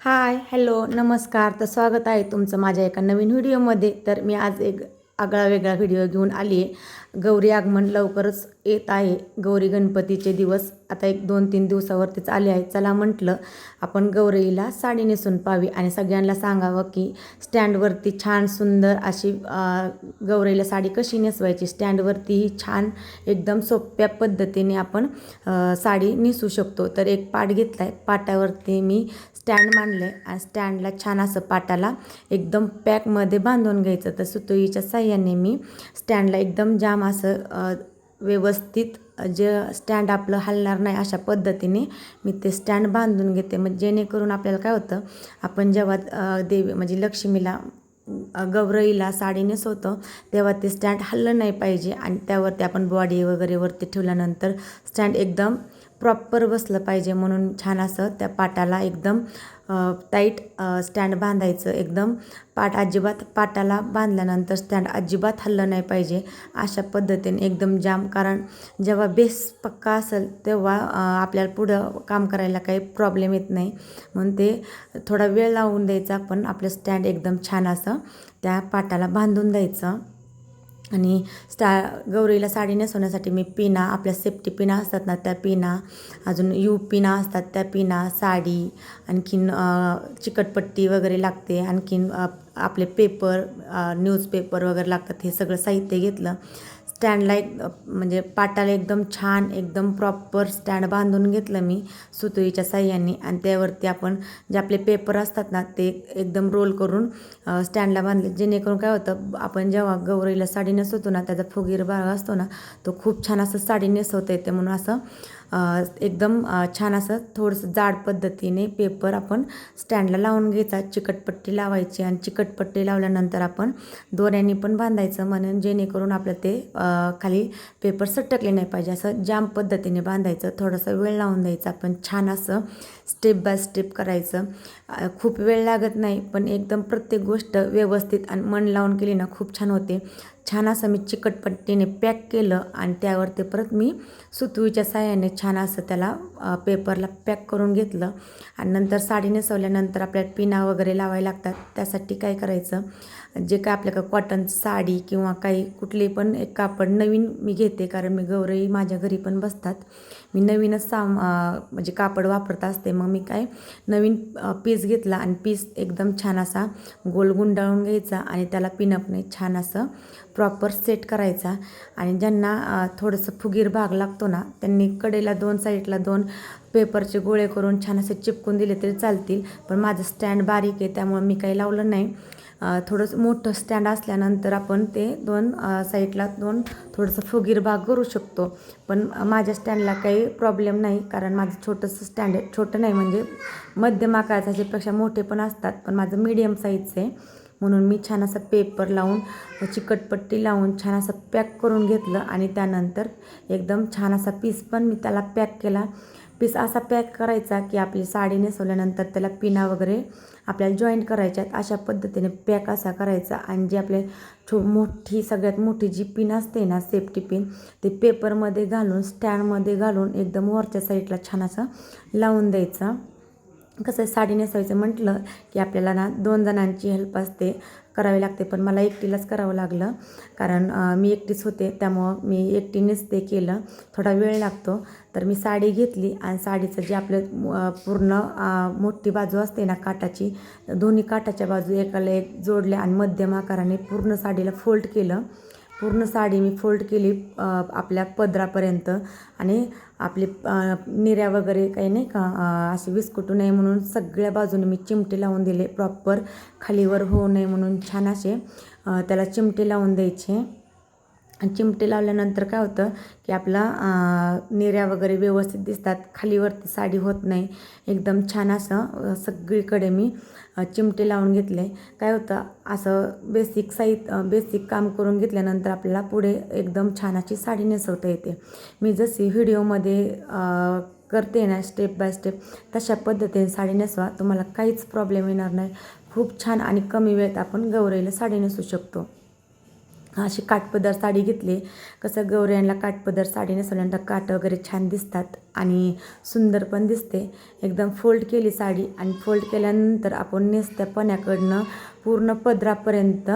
Hi hello नमस्कार. तर स्वागत आहे तुमचं माझ्या एका नवीन व्हिडिओमध्ये. तर मी आज एक आगळा वेगळा व्हिडिओ घेऊन आली आहे गौरी आगमन लवकरच येत आहे. गौरी गणपतीचे दिवस आता एक दोन तीन दिवसावरतीच आले आहे चला म्हटलं आपण गौरीला साडी नेसून पाहावी आणि सगळ्यांना सांगावं की स्टँडवरती छान सुंदर अशी गौरीला साडी कशी नेसवायची? स्टँडवरतीही छान एकदम सोप्या पद्धतीने आपण साडी नेसू शकतो. तर एक पाट घेतला आहे पाटावरती मी स्टँड मांडलं आहे आणि स्टँडला छान असं पाटाला एकदम पॅकमध्ये बांधून घ्यायचं. तर सुतोईच्या साह्याने मी स्टँडला एकदम जाम असं व्यवस्थित जे स्टँड आपलं हलणार नाही अशा पद्धतीने मी ते स्टँड बांधून घेते. मग जेणेकरून आपल्याला काय होतं आपण जेव्हा देवी म्हणजे लक्ष्मीला गौरईला साडी नेसवतो तेव्हा ते स्टँड हललं नाही पाहिजे आणि त्यावरती आपण बॉडी वगैरे वरती ठेवल्यानंतर स्टँड एकदम प्रॉपर बसलं पाहिजे म्हणून छान असं त्या पाटाला एकदम टाईट स्टँड बांधायचं. एकदम पाट अजिबात पाटाला बांधल्यानंतर स्टँड अजिबात हल्लं नाही पाहिजे अशा पद्धतीने एकदम जाम. कारण जेव्हा बेस पक्का असेल तेव्हा आपल्याला पुढं काम करायला काही प्रॉब्लेम येत नाही. म्हणून ते थोडा वेळ लावून द्यायचा पण आपलं स्टँड एकदम छान असं त्या पाटाला बांधून द्यायचं. आणि स्टा गौरीला साडी नेसवण्यासाठी मी पिना आपल्या सेफ्टी पिना असतात ना त्या पिना अजून यू पिना असतात त्या पिना साडी आणखीन चिकटपट्टी वगैरे लागते आणखीन आपले पेपर न्यूजपेपर वगैरे लागतात हे सगळं साहित्य घेतलं. स्टँडला एक म्हणजे पाटाला एकदम छान एकदम प्रॉपर स्टँड बांधून घेतलं मी सुतळीच्या साह्याने. आणि त्यावरती आपण जे आपले पेपर असतात ना ते एकदम रोल करून स्टँडला बांधले. जेणेकरून काय होतं आपण जेव्हा गौरीला साडी नेसवतो ना त्याचा फुगीर भाग असतो ना तो खूप छान असं साडी नेसवता येते म्हणून असं एकदम छान असं थोडंसं जाड पद्धतीने पेपर आपण स्टँडला लावून घ्यायचा. चिकटपट्टी लावायची आणि चिकटपट्टी लावल्यानंतर आपण दोऱ्यांनी पण बांधायचं म्हणून जेणेकरून आपलं ते खाली पेपर सटकले नाही पाहिजे. असं जाम पद्धतीने बांधायचं. थोडासा वेळ लावून द्यायचा. आपण छान असं स्टेप बाय स्टेप करायचं. खूप वेळ लागत नाही पण एकदम प्रत्येक गोष्ट गोष्ट व्यवस्थित आणि मन लावून केली ना खूप छान होते. छान असं मी चिकटपट्टीने पॅक केलं आणि त्यावर ते परत मी सुतवीच्या साह्याने छान असं त्याला पेपरला पॅक करून घेतलं. आणि नंतर साडी नेसवल्यानंतर आपल्याला पिना वगैरे लावायला लागतात. त्यासाठी काय करायचं? जे काय आपल्याकडं कॉटन साडी किंवा काही कुठले पण एक कापड नवीन मी घेते कारण मी गौरई माझ्या घरी पण बसतात. मी नवीनच साम म्हणजे कापड वापरत असते. मग मी काय नवीन पीस घेतला आणि पीस एकदम छान असा गोल गुंडाळून घ्यायचा आणि त्याला पिनअपने छान असं प्रॉपर सेट करायचा. आणि ज्यांना थोडंसं फुगीर भाग लागतो ना त्यांनी कडेला दोन साईडला दोन पेपरचे गोळे करून छान असे चिपकून दिले तरी चालतील. पण माझं स्टँड बारीक आहे त्यामुळे मी काही लावलं नाही. थोडंसं मोठं स्टँड असल्यानंतर आपण ते दोन साईडला दोन थोडंसं फुगीर भाग करू शकतो. पण माझ्या स्टँडला काही प्रॉब्लेम नाही कारण माझं छोटंसं स्टँड आहे. छोटं नाही म्हणजे मध्यम आकाराचं ह्याच्यापेक्षा मोठे पण असतात पण माझं मीडियम साईजचं आहे. म्हणून मी छान असं पेपर लावून चिकटपट्टी लावून छान असं पॅक करून घेतलं आणि त्यानंतर एकदम छान असा पीस पण मी त्याला पॅक केला. पीस असा पॅक करायचा की आपली साडी नेसवल्यानंतर त्याला पिना वगैरे आपल्याला जॉईंट करायच्यात. अशा पद्धतीने पॅक असा करायचा आणि जी आपले छो मोठी सगळ्यात मोठी जी पिन असते ना सेफ्टी पिन ते पेपरमध्ये घालून स्टँडमध्ये घालून एकदम वरच्या साईडला छान असं लावून द्यायचं. कसं आहे, साडी नेसवायचं म्हटलं की आपल्याला ना दोन जणांची हेल्प असते करावी लागते. पण मला एकटीलाच करावं लागलं. कारण मी एकटीच होते त्यामुळं मी एकटीनेच ते केलं. थोडा वेळ लागतो. तर मी साडी घेतली आणि साडीचं जे आपलं पूर्ण मोठी बाजू असते ना काटाची दोन्ही काटाच्या बाजू एकाला एक जोडल्या आणि मध्यम आकाराने पूर्ण साडीला फोल्ड केलं. पूर्ण साडी मी फोल्ड केली आपल्या पदरापर्यंत. आणि आपली निऱ्या वगैरे काही नाही का असे अशी विस्कुटू नये म्हणून सगळ्या बाजूने मी चिमटे लावून दिले. प्रॉपर खालीवर होऊ नये म्हणून छान असे त्याला चिमटे लावून द्यायचे. आणि चिमटे लावल्यानंतर काय होतं की आपला निऱ्या वगैरे व्यवस्थित दिसतात. खालीवरती साडी होत नाही. एकदम छान असं सगळीकडे मी चिमटे लावून घेतले. काय होतं असं बेसिक साहित्य बेसिक काम करून घेतल्यानंतर आपल्याला पुढे एकदम छान अशी साडी नेसवता येते. मी जशी व्हिडिओमध्ये करते ना स्टेप बाय स्टेप तशा पद्धतीने साडी नेसवा. तुम्हाला काहीच प्रॉब्लेम येणार नाही. खूप छान आणि कमी वेळेत आपण गौरीला साडी नेसू शकतो. अशी काठपदर साडी घेतली. कसं गौऱ्यांना काठपदर साडी नेसवल्यानंतर काठ वगैरे छान दिसतात आणि सुंदर पण दिसते. एकदम फोल्ड केली साडी आणि फोल्ड केल्यानंतर आपण नेसत्या पण्याकडनं पूर्ण पदरापर्यंत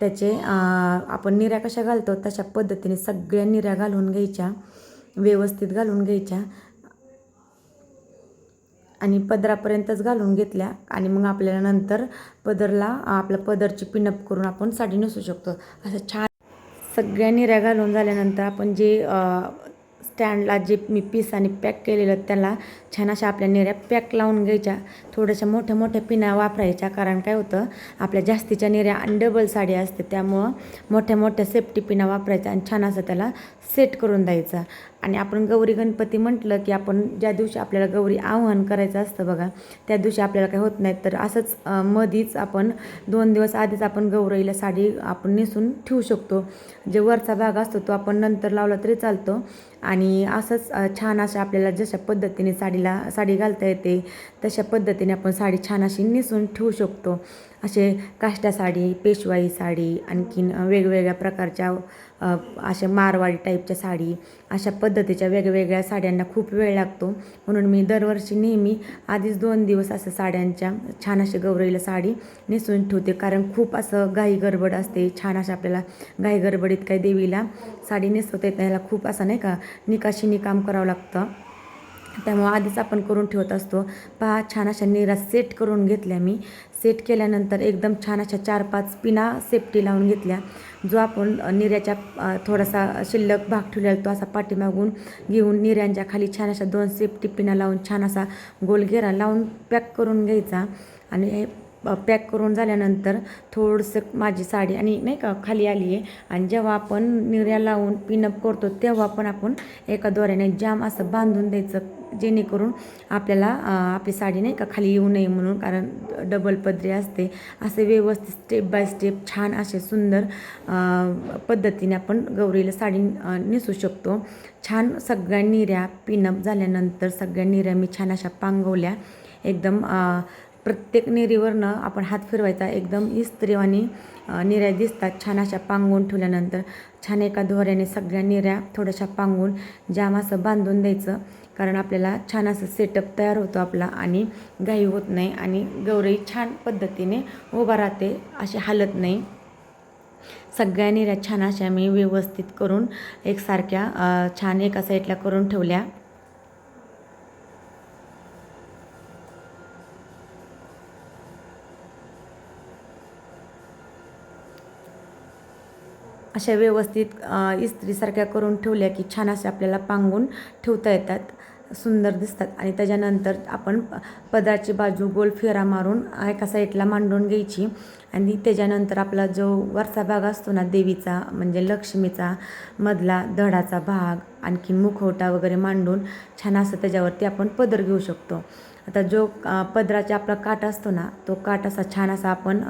त्याचे आपण निऱ्या कशा घालतो तशा पद्धतीने सगळ्या निऱ्या घालून घ्यायच्या व्यवस्थित घालून घ्यायच्या. आणि पदरापर्यंतच घालून घेतल्या. आणि मग आपल्याला नंतर पदरला आपल्या पदरची पिनअप करून आपण साडी नेसू शकतो. असं छान. सगळ्या निऱ्या घालून झाल्यानंतर आपण जे स्टँडला जे मी पीस आणि पॅक केलेलं त्याला छान अशा आपल्या निऱ्या पॅक लावून घ्यायच्या. थोड्याशा मोठ्या मोठ्या पिना वापरायच्या. कारण काय होतं आपल्या जास्तीच्या निऱ्या आणि डबल साडी असते त्यामुळं मोठ्या मोठ्या सेफ्टी पिना वापरायच्या आणि छान असं त्याला सेट करून द्यायचं. आणि आपण गौरी गणपती म्हटलं की आपण ज्या दिवशी आपल्याला गौरी आवाहन करायचं असतं बघा त्या दिवशी आपल्याला काही होत नाही. तर असंच मधीच आपण दोन दिवस आधीच आपण गौरीला साडी आपण नेसून ठेवू शकतो. जे वरचा भाग असतो तो आपण नंतर लावला तरी चालतो. आणि असंच छान अशा आपल्याला जशा पद्धतीने साडीला साडी घालता येते तशा पद्धतीने आपण साडी छान अशी नेसून ठेवू शकतो. असे काष्टा साडी पेशवाई साडी आणखीन वेगवेगळ्या प्रकारच्या अशा मारवाडी टाईपच्या साडी अशा पद्धतीच्या वेगवेगळ्या साड्यांना खूप वेळ लागतो. म्हणून मी दरवर्षी नेहमी आधीच दोन दिवस असं साड्यांच्या छान असे गौरईला साडी नेसून ठेवते. कारण खूप असं घाई गडबड असते. छान अशा आपल्याला घाई गडबडीत काही देवीला साडी नेसवता येत नाही. खूप असं नाही का निकाशी निकाम करावं लागतं. त्यामुळं आधीच आपण करून ठेवत असतो. पहा छान अशा निरा सेट करून घेतल्या मी. सेट केल्यानंतर एकदम छान अशा चार पाच पिना सेफ्टी लावून घेतल्या. जो आपण निर्याच्या थोडासा शिल्लक भाग ठेवलेला तो असा पाठीमागून घेऊन निर्यांच्या खाली छान अशा दोन सेफ्टी पिना लावून छान असा गोल घेरा लावून पॅक करून घ्यायचा. आणि हे पॅक करून झाल्यानंतर थोडंसं माझी साडी आणि नाही का खाली आली आहे. आणि जेव्हा आपण निर्या लावून पिनअप करतो तेव्हा पण आपण एका दोऱ्याने जाम असं बांधून द्यायचं जेणेकरून आपल्याला आपली साडी नाही का खाली येऊ नये म्हणून कारण डबल पदरी असते. असे व्यवस्थित स्टेप बाय स्टेप छान असे सुंदर पद्धतीने आपण गौरीला साडी नेसू शकतो. छान सगळ्या निऱ्या पिनअप झाल्यानंतर सगळ्या निऱ्या मी छान अशा पांगवल्या. एकदम प्रत्येक निरीवरनं आपण हात फिरवायचा. एकदम इस्त्रीवानी निऱ्या दिसतात. छान अशा पांगून ठेवल्यानंतर छान एका दोऱ्याने सगळ्या निऱ्या थोड्याशा पांगून जाम असं बांधून द्यायचं. कारण आपल्याला छान असं सेटअप तयार होतो आपला आणि घाई होत नाही आणि गौरई छान पद्धतीने उभा राहते अशी हालत नाही. सगळ्या निऱ्या छान अशा मी व्यवस्थित करून एकसारख्या छान एका साईडला करून ठेवल्या. अशा व्यवस्थित इस्त्रीसारख्या करून ठेवल्या की छान असे आपल्याला पांगून ठेवता येतात. सुंदर दिसतात. आणि त्याच्यानंतर आपण पदाची बाजू गोल फेरा मारून एका साईडला मांडून घ्यायची. आणि त्याच्यानंतर आपला जो वरचा भाग असतो ना देवीचा म्हणजे लक्ष्मीचा मधला धडाचा भाग आणखी मुखवटा वगैरे मांडून छान असं त्याच्यावरती आपण पदर घेऊ शकतो. आता जो पदराचा आपला काट असतो ना तो काट असा छान असा आपण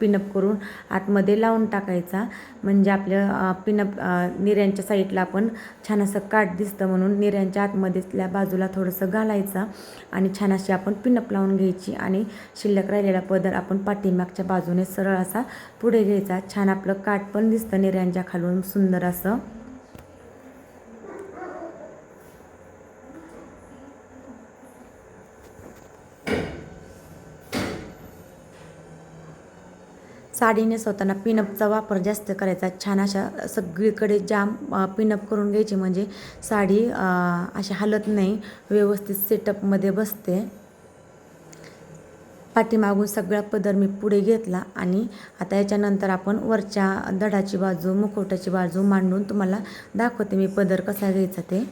पिनअप करून आतमध्ये लावून टाकायचा. म्हणजे आपल्या पिनअप निऱ्यांच्या साईडला आपण छान असं काट दिसतं म्हणून निऱ्यांच्या आतमध्येल्या बाजूला थोडंसं घालायचं आणि छान अशी आपण पिनअप लावून घ्यायची आणि शिल्लक राहिलेला पदर आपण पाठीमागच्या बाजूने सरळ असा पुढे घ्यायचा. छान आपलं काट पण दिसतं निऱ्यांच्या खालून सुंदर असं. साडी नेसवताना पिनअपचा वापर जास्त करायचा. छान अशा सगळीकडे जाम पिनअप करून घ्यायची. म्हणजे साडी अशी हलत नाही. व्यवस्थित सेटअपमध्ये बसते. पाठीमागून सगळा पदर मी पुढे घेतला आणि आता याच्यानंतर आपण वरच्या दडाची बाजू मुखवट्याची बाजू मांडून तुम्हाला दाखवते मी पदर कसा घ्यायचा ते.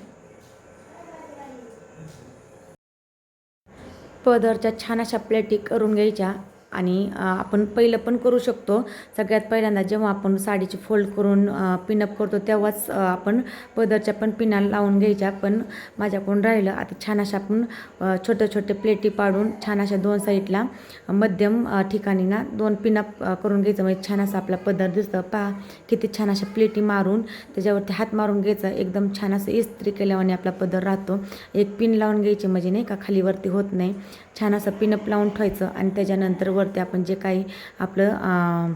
पदरच्या छान अशा प्लेटी करून घ्यायच्या. आणि आपण पहिलं पण करू शकतो. सगळ्यात पहिल्यांदा जेव्हा आपण साडीची फोल्ड करून पिनअप करतो तेव्हाच आपण पदरच्या पण पिना लावून घ्यायच्या. पण माझ्याकडून राहिलं. आता छान अशा आपण छोटे छोटे प्लेटी पाडून छान अशा दोन साईडला मध्यम ठिकाणी ना दोन पिनअप करून घ्यायचं. म्हणजे छान असं आपला पदर दिसतं. पहा किती छान अशा प्लेटी मारून त्याच्यावरती हात मारून घ्यायचं. एकदम छान असं इस्त्री केल्याने आपला पदर राहतो. एक पिन लावून घ्यायची म्हणजे नाही का खालीवरती होत नाही. छान असं पिनअप लावून ठेवायचं आणि त्याच्यानंतर वरती आपण जे काही आपलं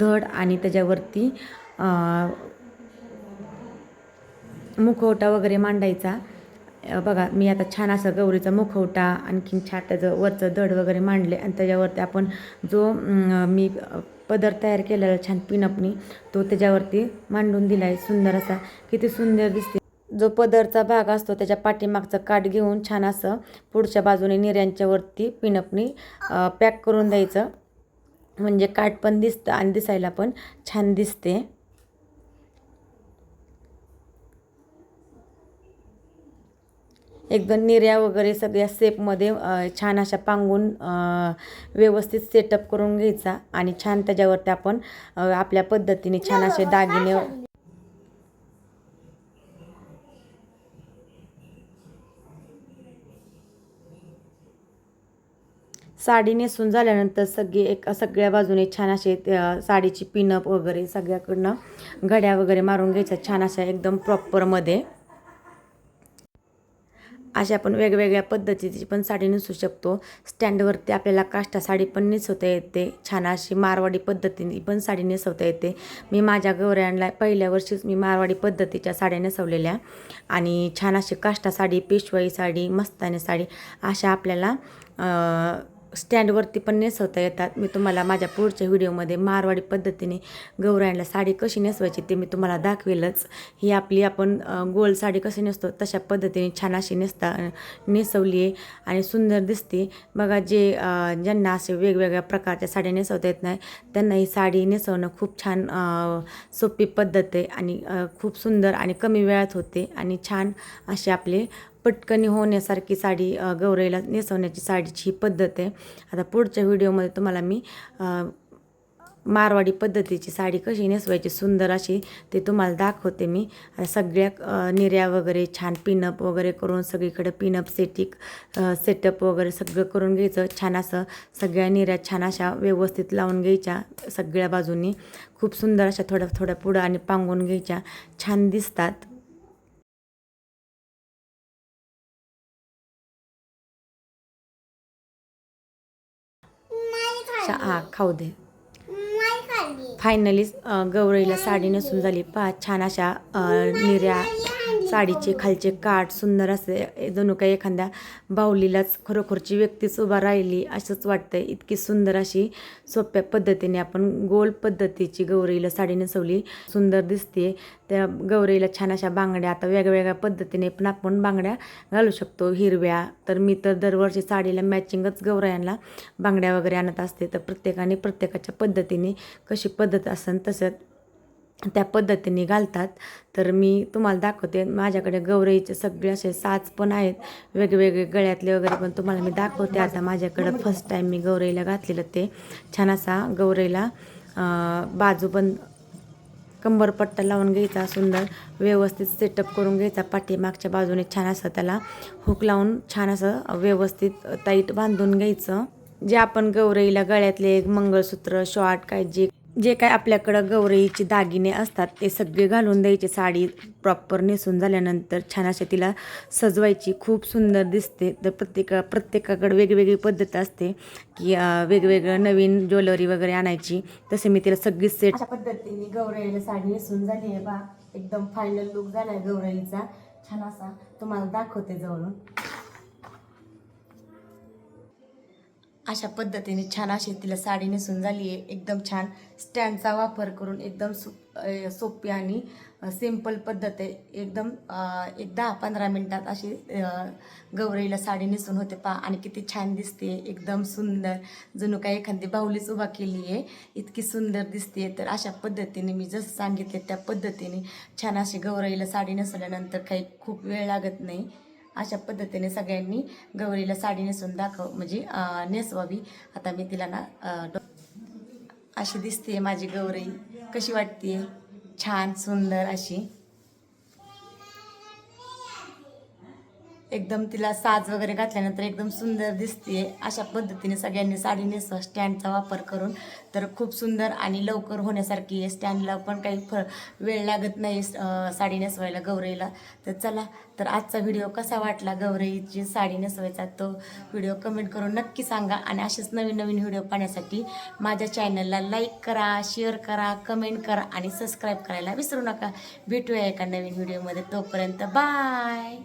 धड आणि त्याच्यावरती मुखवटा वगैरे मांडायचा. बघा मी आता छान असं गौरीचा मुखवटा आणखीन छान त्याचं वरचं दड वगैरे मांडले आणि त्याच्यावरती आपण जो मी पदर तयार केलेला छान पिनपनी तो त्याच्यावरती मांडून दिला आहे सुंदर असा किती सुंदर दिसते. जो पदरचा भाग असतो त्याच्या पाठीमागचं काठ घेऊन छान असं पुढच्या बाजूने निर्यांच्या वरती पिनपनी पॅक करून द्यायचं. म्हणजे काठ पण दिसतं आणि दिसायला पण छान दिसते. एकदम निर्या वगैरे सगळ्या सेपमध्ये छान अशा पांगून व्यवस्थित सेटअप करून घ्यायचा आणि छान त्याच्यावरती आपण आपल्या पद्धतीने छान असे दागिने साडी नेसून झाल्यानंतर सगळी एक सगळ्या बाजूने छान असे साडीची पिनअप वगैरे सगळ्याकडनं घड्या वगैरे मारून घ्यायच्या छान अशा एकदम प्रॉपरमध्ये अशा आपण वेगवेगळ्या पद्धतीची पण साडी नेसू शकतो. स्टँडवरती आपल्याला काष्टा साडी पण नेसवता येते. छान अशी मारवाडी पद्धतीने पण साडी नेसवता येते. मी माझ्या गौऱ्यांना पहिल्या वर्षीच मी मारवाडी पद्धतीच्या साड्या नेसवलेल्या आणि छान अशी काष्टा साडी पेशवाई साडी मस्तानी साडी अशा आपल्याला स्टँडवरती पण नेसवता येतात. मी तुम्हाला माझ्या पुढच्या व्हिडिओमध्ये मारवाडी पद्धतीने गौरायणला साडी कशी नेसवायची ते मी तुम्हाला दाखवेलच. ही आपली आपण गोल साडी कशी नेसतो तशा पद्धतीने छान अशी नेसता नेसवली आहे आणि सुंदर दिसते. बघा जे ज्यांना असे वेगवेगळ्या प्रकारच्या साड्या नेसवता येत नाही त्यांना ही साडी नेसवणं खूप छान सोपी पद्धत आहे आणि खूप सुंदर आणि कमी वेळात होते आणि छान असे आपले पटकनी होण्यासारखी साडी अ, गौराईला नेसवण्याची साडीची ही पद्धत आहे. आता पुढच्या व्हिडिओमध्ये तुम्हाला मी मारवाडी पद्धतीची साडी कशी नेसवायची सुंदर अशी ते तुम्हाला दाखवते मी. सगळ्या निर्या वगैरे छान पिनअप वगैरे करून सगळीकडे पिनअप सेटिक सेटअप वगैरे सगळं करून घ्यायचं. छान असं सगळ्या निर्या छान अशा व्यवस्थित लावून घ्यायच्या सगळ्या बाजूनी. खूप सुंदर अशा थोड्या थोड्या पुढं आणि पांगून घ्यायच्या. छान दिसतात. हा खाऊ दे. फायनली गौरीला साडी नेसून झाली. पहा छान अशा अ, निर्या साडीचे खालचे काठ सुंदर असे जणू काही एखाद्या बाहुलीलाच खरोखरची व्यक्तीच उभा राहिली असंच वाटतं इतकी सुंदर अशी सोप्या पद्धतीने आपण गोल पद्धतीची गौरीला साडी नेसवली सुंदर दिसते त्या गौरीला छान अशा बांगड्या आता वेगवेगळ्या पद्धतीने पण आपण बांगड्या घालू शकतो. हिरव्या तर मी तर दरवर्षी साडीला मॅचिंगच गौरायांना बांगड्या वगैरे आणत असते. तर प्रत्येकाने प्रत्येकाच्या पद्धतीने कशी पद्धत असेल तसं त्या पद्धतीने घालतात. तर मी तुम्हाला दाखवते. माझ्याकडे गौरईचे सगळे असे साच पण आहेत. वेगवेगळे गळ्यातले वगैरे पण तुम्हाला मी दाखवते. आता माझ्याकडं फर्स्ट टाईम मी गौरईला घातलेलं ते. छान असा गौरईला बाजू पण कंबरपट्टा लावून घ्यायचा सुंदर व्यवस्थित सेटअप करून घ्यायचा. पाठीमागच्या बाजूने छान असं त्याला हुक लावून छान असं व्यवस्थित टाईट बांधून घ्यायचं. जे आपण गौरईला गळ्यातले मंगळसूत्र शॉर्ट काय जे जे काय आपल्याकडं गौरईचे दागिने असतात ते सगळे घालून द्यायचे. साडी प्रॉपर नेसून झाल्यानंतर छान अशा तिला सजवायची. खूप सुंदर दिसते. तर प्रत्येका प्रत्येकाकडे वेगवेगळी पद्धत असते की वेगवेगळं नवीन ज्वेलरी वगैरे आणायची. तसे मी तिला सगळी सेट अशा पद्धतीने गौरईला साडी नेसून झाली आहे बा. एकदम फायनल लुक झाला आहे गौरईचा छान असा. तुम्हाला दाखवते जवळून. अशा पद्धतीने छान अशी तिला साडी नेसून झाली आहे. एकदम छान स्टँडचा वापर करून एकदम सो सोपी आणि सिंपल पद्धत आहे. एकदम एक दहा पंधरा मिनटात अशी गौरीला साडी नेसून होते पा आणि किती छान दिसते. एकदम सुंदर. जणू काही एखादी बाहुलीच उभा केली आहे इतकी सुंदर दिसते. तर अशा पद्धतीने मी जसं सांगितले त्या पद्धतीने छान अशी गौराईला साडी नेसल्यानंतर काही खूप वेळ लागत नाही. अशा पद्धतीने सगळ्यांनी गौरीला साडी नेसून दाखव म्हणजे नेसवावी. आता मी तिला ना अशी दिसते माझी गौरी. कशी वाटते छान सुंदर अशी. एकदम तिला साज वगैरे घातल्यानंतर एकदम सुंदर दिसते अशा पद्धतीने सगळ्यांनी साडी नेसवा स्टँडचा वापर करून. तर खूप सुंदर आणि लवकर होण्यासारखी आहे. स्टँडला पण काही फ वेळ लागत नाही साडी नेसवायला गौरईला तर चला तर आजचा व्हिडिओ कसा वाटला गौरईची साडी नेसवायचा तो व्हिडिओ कमेंट करून नक्की सांगा. आणि असेच नवीन नवीन व्हिडिओ पाहण्यासाठी माझ्या चॅनलला लाईक करा शेअर करा कमेंट करा आणि सबस्क्राईब करायला विसरू नका. भेटूया एका नवीन व्हिडिओमध्ये. तोपर्यंत बाय!